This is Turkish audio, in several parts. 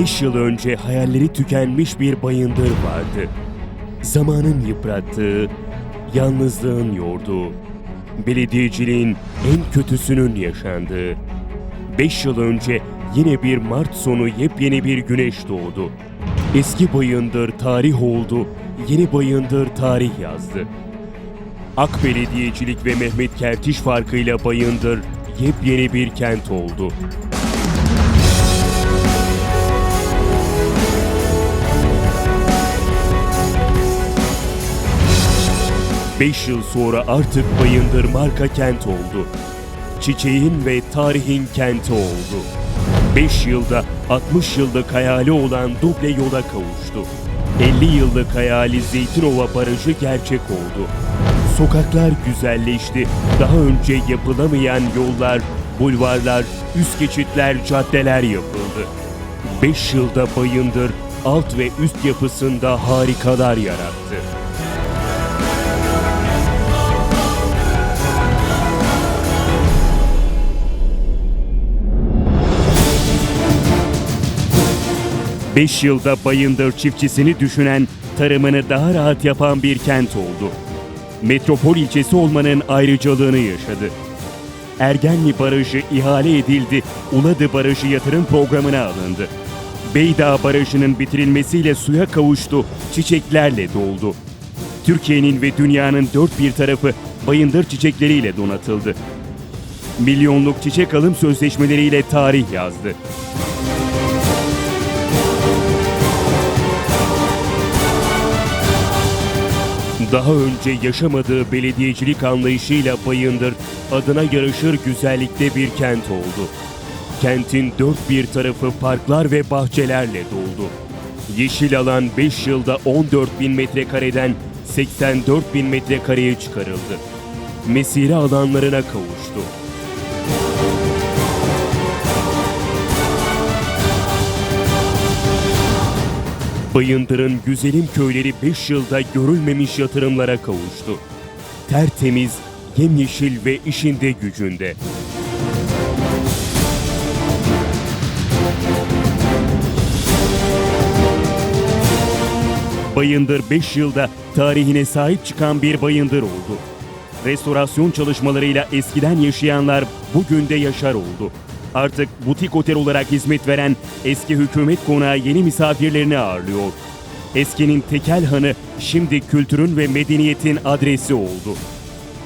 5 yıl önce hayalleri tükenmiş bir bayındır vardı. Zamanın yıprattığı, yalnızlığın yorduğu, belediyeciliğin en kötüsünün yaşandığı. 5 yıl önce yine bir Mart sonu yepyeni bir güneş doğdu. Eski bayındır tarih oldu, yeni bayındır tarih yazdı. Ak Belediyecilik ve Mehmet Kertiş farkıyla Bayındır yepyeni bir kent oldu. Beş yıl sonra artık Bayındır marka kent oldu. Çiçeğin ve tarihin kenti oldu. 5 yılda 60 yıllık hayali olan duble yola kavuştu. 50 yıllık hayali Zeytinova Barajı gerçek oldu. Sokaklar güzelleşti. Daha önce yapılamayan yollar, bulvarlar, üst geçitler, caddeler yapıldı. 5 yılda Bayındır alt ve üst yapısında harikalar yarattı. Beş yılda Bayındır çiftçisini düşünen, tarımını daha rahat yapan bir kent oldu. Metropol ilçesi olmanın ayrıcalığını yaşadı. Ergenli Barajı ihale edildi, Uladı Barajı yatırım programına alındı. Beydağ Barajı'nın bitirilmesiyle suya kavuştu, çiçeklerle doldu. Türkiye'nin ve dünyanın dört bir tarafı bayındır çiçekleriyle donatıldı. Milyonluk çiçek alım sözleşmeleriyle tarih yazdı. Daha önce yaşamadığı belediyecilik anlayışıyla Bayındır adına yaraşır güzellikte bir kent oldu. Kentin dört bir tarafı parklar ve bahçelerle doldu. Yeşil alan 5 yılda 14 bin metrekareden 84 bin metrekareye çıkarıldı. Mesire alanlarına kavuştu. Bayındır'ın güzelim köyleri 5 yılda görülmemiş yatırımlara kavuştu. Tertemiz, yemyeşil ve işinde gücünde. Bayındır 5 yılda tarihine sahip çıkan bir bayındır oldu. Restorasyon çalışmalarıyla eskiden yaşayanlar bugün de yaşar oldu. Artık butik otel olarak hizmet veren eski hükümet konağı yeni misafirlerini ağırlıyor. Eskinin tekel hanı şimdi kültürün ve medeniyetin adresi oldu.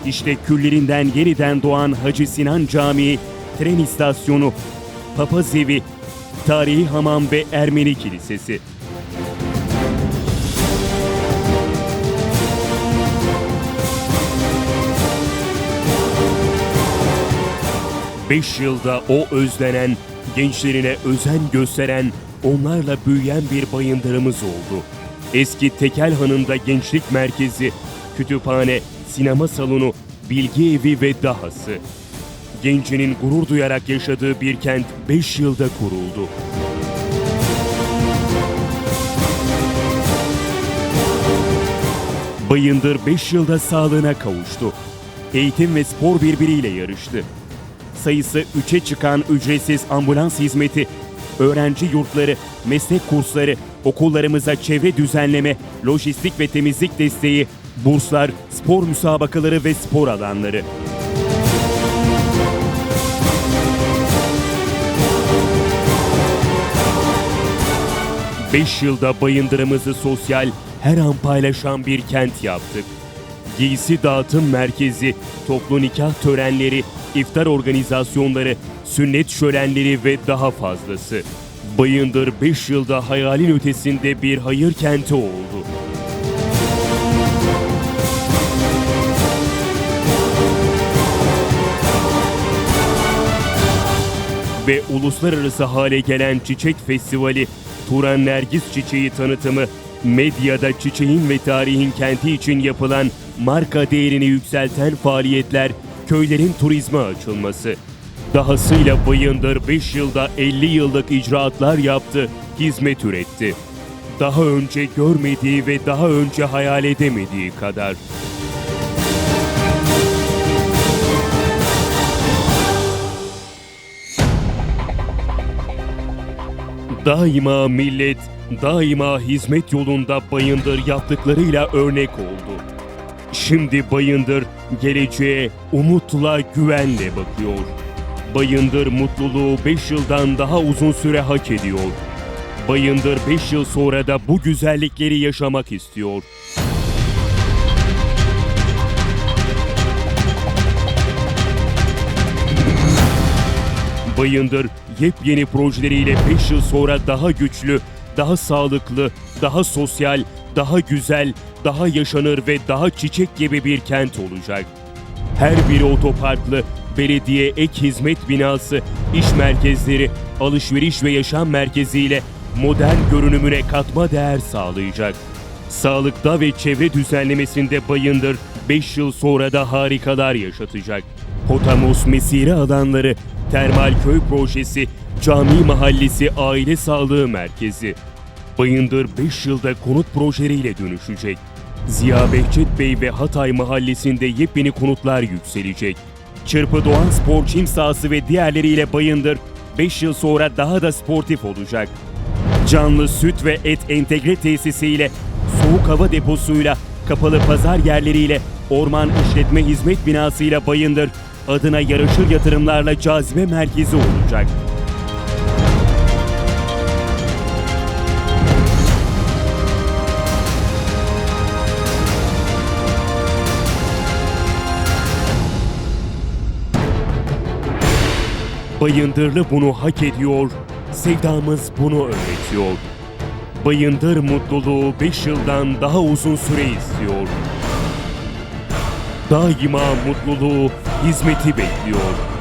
İşte küllerinden yeniden doğan Hacı Sinan Camii, tren istasyonu, papaz evi, tarihi hamam ve Ermeni kilisesi. 5 yılda o özlenen, gençlerine özen gösteren, onlarla büyüyen bir bayındırımız oldu. Eski Tekel Hanı'nda gençlik merkezi, kütüphane, sinema salonu, bilgi evi ve dahası. Gencinin gurur duyarak yaşadığı bir kent 5 yılda kuruldu. Bayındır 5 yılda sağlığına kavuştu. Eğitim ve spor birbiriyle yarıştı sayısı 3'e çıkan ücretsiz ambulans hizmeti, öğrenci yurtları, meslek kursları, okullarımıza çevre düzenleme, lojistik ve temizlik desteği, burslar, spor müsabakaları ve spor alanları. Beş yılda bayındırımızı sosyal, her an paylaşan bir kent yaptık. Giysi dağıtım merkezi, toplu nikah törenleri, iftar organizasyonları, sünnet şölenleri ve daha fazlası. Bayındır 5 yılda hayalin ötesinde bir hayır kenti oldu. Ve uluslararası hale gelen Çiçek Festivali, Turan Nergis Çiçeği tanıtımı, medyada çiçeğin ve tarihin kenti için yapılan marka değerini yükselten faaliyetler köylerin turizme açılması. Dahasıyla Bayındır 5 yılda 50 yıllık icraatlar yaptı, hizmet üretti. Daha önce görmediği ve daha önce hayal edemediği kadar. Daima millet, daima hizmet yolunda Bayındır yaptıklarıyla örnek oldu. Şimdi Bayındır geleceğe umutla güvenle bakıyor. Bayındır mutluluğu 5 yıldan daha uzun süre hak ediyor. Bayındır 5 yıl sonra da bu güzellikleri yaşamak istiyor. Bayındır yepyeni projeleriyle 5 yıl sonra daha güçlü, daha sağlıklı, daha sosyal, daha güzel, daha yaşanır ve daha çiçek gibi bir kent olacak. Her biri otoparklı, belediye ek hizmet binası, iş merkezleri, alışveriş ve yaşam merkeziyle modern görünümüne katma değer sağlayacak. Sağlıkta ve çevre düzenlemesinde Bayındır 5 yıl sonra da harikalar yaşatacak. Potamos Mesire alanları, Termal Köy Projesi, Cami Mahallesi Aile Sağlığı Merkezi. Bayındır 5 yılda konut projeleriyle dönüşecek. Ziya Behçet Bey ve Hatay Mahallesi'nde yepyeni konutlar yükselecek. Çırpı Doğan Spor Çim sahası ve diğerleriyle Bayındır 5 yıl sonra daha da sportif olacak. Canlı süt ve et entegre tesisiyle, soğuk hava deposuyla, kapalı pazar yerleriyle, orman işletme hizmet binasıyla Bayındır adına yaraşır yatırımlarla cazibe merkezi olacak. Bayındırlı bunu hak ediyor, sevdamız bunu öğretiyor. Bayındır mutluluğu 5 yıldan daha uzun süre istiyor. Daima mutluluğu, hizmeti bekliyor.